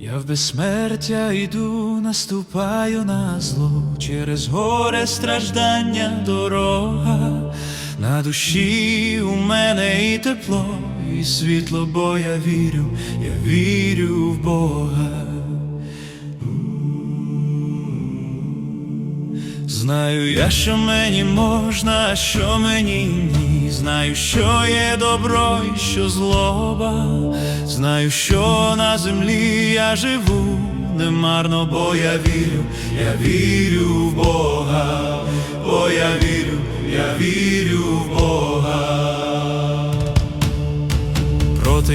Я в безсмертя йду, наступаю на зло, через горе страждання дорога, на душі у мене і тепло, і світло, бо я вірю, я вірю в Бога. Знаю я, що мені можна, а що мені ні. Знаю, що є добро і що злоба. Знаю, що на землі я живу немарно, бо я вірю, я вірю в Бога, бо я вірю, я вірю в Бога.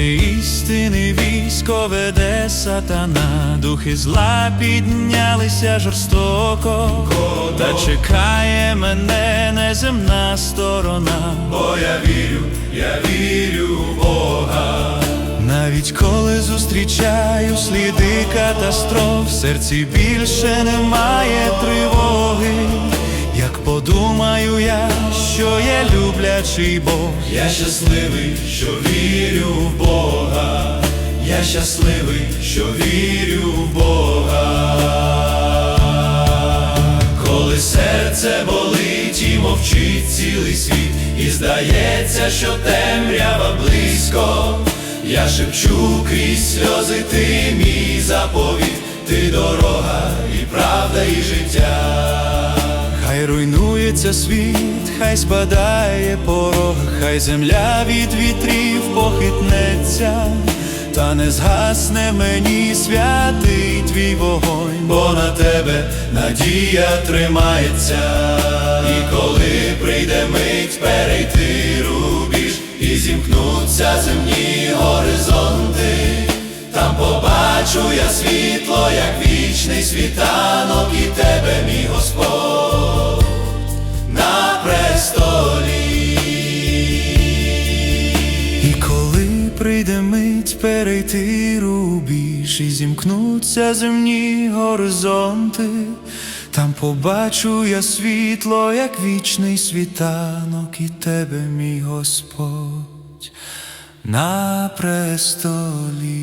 Істини військо веде сатана, духи зла піднялися жорстоко, та чекає мене неземна сторона, бо я вірю, я вірю в Бога. Навіть коли зустрічаю сліди катастроф, в серці більше немає тривоги. Як подумаю я, що є люблячий Бог, я щасливий, що вірю в Бога, я щасливий, що вірю в Бога. Коли серце болить і мовчить цілий світ, і здається, що темрява близько, я шепчу крізь сльози, ти мій заповіт, ти дорога і правда, і життя. Хай світ, хай спадає порог, хай земля від вітрів похитнеться, та не згасне мені святий твій вогонь, бо на тебе надія тримається, і коли прийде мить перейти рубіж, і зімкнуться земні горизонти. Там побачу я світло, як вічний світанок, і тебе, мій Господь, перейти рубіж, і зімкнуться земні горизонти, там побачу я світло, як вічний світанок, і тебе, мій Господь на престолі.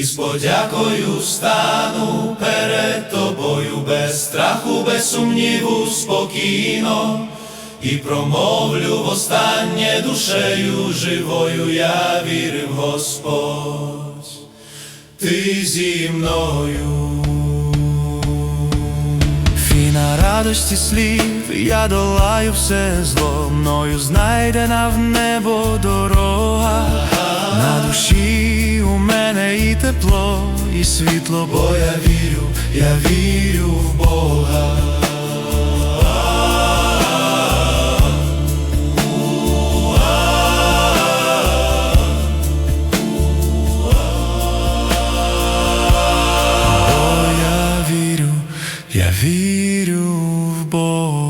І з подякою стану перед тобою, без страху, без сумніву, спокійно, і промовлю востаннє душею живою, я вірив, Господь, ти зі мною. Фіна радості слів, я долаю все зло, мною знайдена в небо дорога, на душі у мене і тепло, і світло, бо я вірю, я вірю в Бога. Я вірю в Бога.